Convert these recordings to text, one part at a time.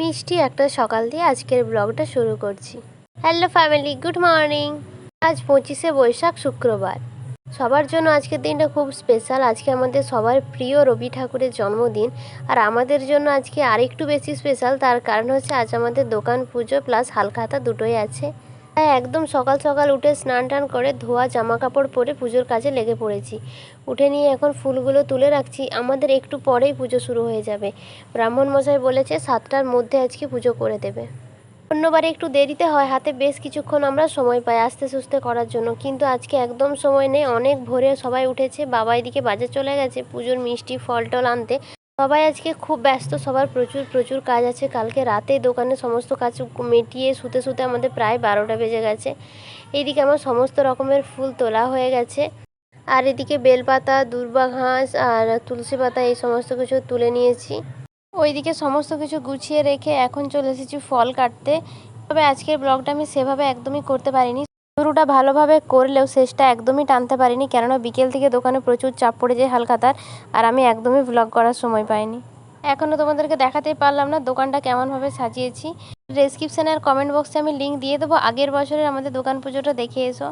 মিষ্টি একটা সকাল দিয়ে আজকের ব্লগটা শুরু করছি। হ্যালো ফ্যামিলি গুড মর্নিং আজ পঁচিশে বৈশাখ শুক্রবার। সবার জন্য আজকের দিনটা খুব স্পেশাল আজকে আমাদের সবার প্রিয় রবি ঠাকুরের জন্মদিন। আর আমাদের জন্য আজকে আরেকটু বেশি স্পেশাল তার কারণ হচ্ছে আজ আমাদের দোকান পুজো প্লাস হালখাতা দুটোই আছে। তাই একদম সকাল সকাল উঠে স্নান টান করে ধোয়া জামা কাপড় পরে পুজোর কাজে লেগে পড়েছি। উঠে নিয়ে এখন ফুলগুলো তুলে রাখছি। আমাদের একটু পরেই পুজো শুরু হয়ে যাবে। ব্রাহ্মণ মশাই বলেছে সাতটার মধ্যে আজকে পুজো করে দেবে। অন্যবারে একটু দেরিতে হয়, হাতে বেশ কিছুক্ষণ আমরা সময় পাই আস্তে সুস্তে করার জন্য। কিন্তু আজকে একদম সময় নেই, অনেক ভোরে সবাই উঠেছে, বাবা এদিকে বাজার চলে গেছে, পুজোর মিষ্টি ফল টল আনতে। সবাই আজকে খুব ব্যস্ত, সবার প্রচুর প্রচুর কাজ আছে। কালকে রাতে দোকানে সমস্ত কাজ মিটিয়ে শুতে শুতে আমাদের প্রায় বারোটা বেজে গেছে। এইদিকে আমার সমস্ত রকমের ফুল তোলা হয়ে গেছে। আর এদিকে বেলপাতা, দুর্বা ঘাস আর তুলসী পাতা এই সমস্ত কিছু তুলে নিয়েছি। ওইদিকে সমস্ত কিছু গুছিয়ে রেখে এখন চলে এসেছি ফল কাটতে। তবে আজকের ব্লগটা আমি সেভাবে একদমই করতে পারিনি। শুরুটা ভালোভাবে করলেও শেষটা একদমই টানতে পারিনি, কেননা বিকেল থেকে দোকানে প্রচুর চাপ পড়ে যায় হালখাতার আর আমি একদমই ব্লগ করার সময় পাইনি। এখনও তোমাদেরকে দেখাতে পারলাম না দোকানটা কেমনভাবে সাজিয়েছি। ডেসক্রিপশানে আর কমেন্ট বক্সে আমি লিঙ্ক দিয়ে দেবো, আগের বছরের আমাদের দোকান পুজোটা দেখে এসো।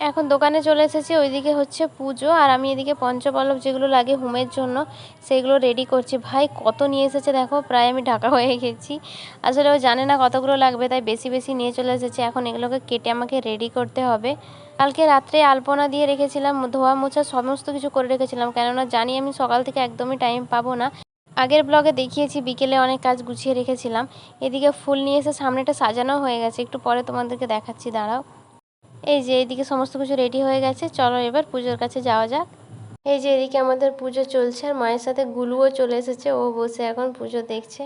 এখন দোকানে চলে এসেছি, ওইদিকে হচ্ছে পুজো আর আমি এদিকে পঞ্চপল্লব যেগুলো লাগে হোমের জন্য সেগুলো রেডি করছি। ভাই, কত নিয়ে এসেছে দেখো, প্রায় আমি ঢাকা হয়ে গেছি। আসলে ও জানে না কতগুলো লাগবে, তাই বেশি বেশি নিয়ে চলে এসেছে। এখন এগুলোকে কেটে আমাকে রেডি করতে হবে। কালকে রাত্রে আলপনা দিয়ে রেখেছিলাম, ধোয়া মোছা সমস্ত কিছু করে রেখেছিলাম। কেননা জানি আমি সকাল থেকে একদমই টাইম পাবো না। আগের ব্লগে দেখিয়েছি, বিকেলে অনেক কাজ গুছিয়ে রেখেছিলাম। এদিকে ফুল নিয়ে এসে সামনেটা সাজানো হয়ে গেছে। একটু পরে তোমাদেরকে দেখাচ্ছি, দাঁড়াও। এই যে এইদিকে সমস্ত কিছু রেডি হয়ে গেছে, চলো এবার পুজোর কাছে যাওয়া যাক। এই যে এদিকে আমাদের পুজো চলছে, আর মায়ের সাথে গুলুও চলে এসেছে, ও বসে এখন পুজো দেখছে।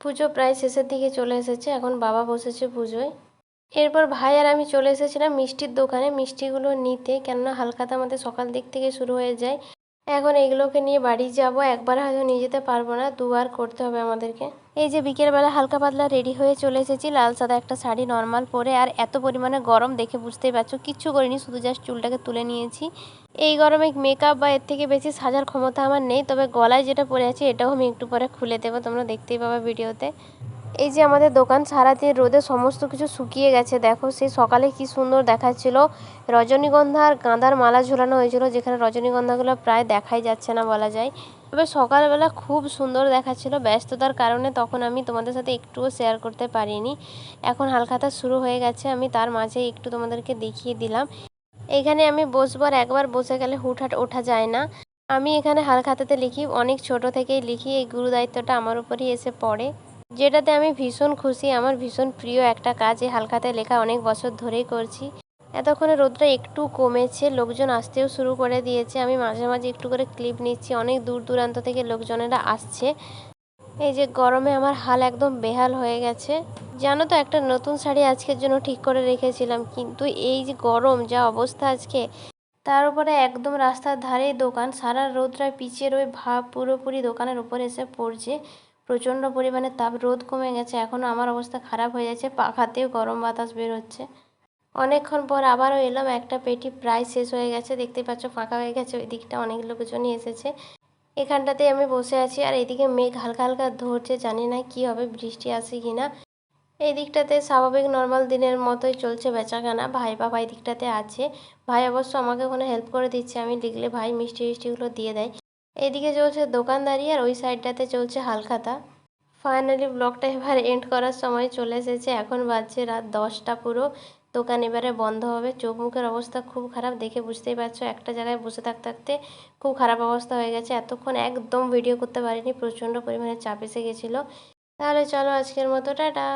পুজো প্রায় শেষের দিকে চলে এসেছে, এখন বাবা বসেছে পুজোয়। এরপর ভাই আর আমি চলে এসেছিলাম মিষ্টির দোকানে। মিষ্টিগুলো নিতে, কেননা হালখাতা আমাদের সকাল দিক থেকে শুরু হয়ে যায়। এখন এগুলোকে নিয়ে বাড়ি যাব। একবার হয়তো নিয়ে যেতে পারব না। দুবার করতে হবে আমাদেরকে। এই যে বিকেলবেলা হালকা পাতলা রেডি হয়ে চলে এসেছি। লাল সাদা একটা শাড়ি, নর্মাল পরে। আর এত পরিমাণে গরম দেখে বুঝতেই পারছ, কিচ্ছু করিনি, শুধু জাস্ট চুলটাকে তুলে নিয়েছি। এই গরমে মেকআপ বা এর থেকে বেশি সাজার ক্ষমতা আমার নেই। তবে গলায় যেটা পরে আছে, এটাও আমি একটু পরে খুলে দেবো। তোমরা দেখতেই পাবে ভিডিওতে। এই যে আমাদের দোকান সারাদিন রোদে সমস্ত কিছু শুকিয়ে গেছে, দেখো সেই সকালে কি সুন্দর দেখাচ্ছিল। রজনীগন্ধা আর গাঁদার মালা ঝোলানো হয়েছিল, যেখানে রজনীগন্ধাগুলো প্রায় দেখাই যাচ্ছে না বলা যায়। তবে সকালবেলা খুব সুন্দর দেখাচ্ছিল, ব্যস্ততার কারণে তখন আমি তোমাদের সাথে একটুও শেয়ার করতে পারিনি। এখন হালখাতা শুরু হয়ে গেছে, আমি তার মাঝে একটু তোমাদেরকে দেখিয়ে দিলাম। এখানে আমি বসবার একবার বসে গেলে হুটহাট ওঠা যায় না। আমি এখানে হালখাতাতে লিখি, অনেক ছোট থেকেই লিখি, এই গুরু দায়িত্বটা আমার উপরই এসে পড়ে। যেটাতে আমি ভীষণ খুশি। আমার ভীষণ প্রিয় একটা কাজ। এই হালখাতায় লেখা অনেক বছর ধরেই করছি। এতক্ষণে রোদটা একটু কমেছে। লোকজন আসতেও শুরু করে দিয়েছে। আমি মাঝে মাঝে একটু করে ক্লিপ নিচ্ছি। অনেক দূর দূরান্ত থেকে লোকজনেরা আসছে। এই যে গরমে আমার হাল একদম বেহাল হয়ে গেছে। জানো তো, একটা নতুন শাড়ি আজকের জন্য ঠিক করে রেখেছিলাম। কিন্তু এই যে গরম, যা অবস্থা আজকে, তার উপরে একদম রাস্তার ধারেই দোকান। সারা রোদটা পিচের ওই ভাব পুরোপুরি দোকানের উপরে এসে পড়ছে। প্রচণ্ড পরিমাণে তাপ, রোদ কমে গেছে এখনও আমার অবস্থা খারাপ হয়ে যাচ্ছে পাখাতেও গরম বাতাস বের হচ্ছে। অনেকক্ষণ পর আবারও এলাম, একটা পেটি প্রায় শেষ হয়ে গেছে দেখতেই পাচ্ছ ফাঁকা হয়ে গেছে, ওই দিকটা অনেক লোকজনই এসেছে। এখানটাতে আমি বসে আছি, আর এদিকে মেঘ হালকা হালকা ধরছে, জানি না কি হবে, বৃষ্টি আসে কি না। এই দিকটাতে স্বাভাবিক নর্মাল দিনের মতোই চলছে বেচাকেনা, ভাই বাবা এই দিকটাতে আছে। ভাই অবশ্য আমাকে ওখানে হেল্প করে দিচ্ছে, আমি লিখলে ভাই মিষ্টি মিষ্টিগুলো দিয়ে দেয়। এইদিকে চলছে দোকানদারি আর ওই সাইডটাতে চলছে হালখাতা। ফাইনালি ব্লগটা এবার এন্ড করার সময় চলে এসেছে। এখন বাজছে রাত দশটা পুরো। দোকান এবারে বন্ধ হবে। চোখ মুখের অবস্থা খুব খারাপ, দেখে বুঝতেই পারছ। একটা জায়গায় বসে থাকতে থাকতে খুব খারাপ অবস্থা হয়ে গেছে। এতক্ষণ একদম ভিডিও করতে পারিনি। প্রচণ্ড পরিমাণে চাপ এসে গেছিল। তাহলে চলো আজকের মতো, টাটা।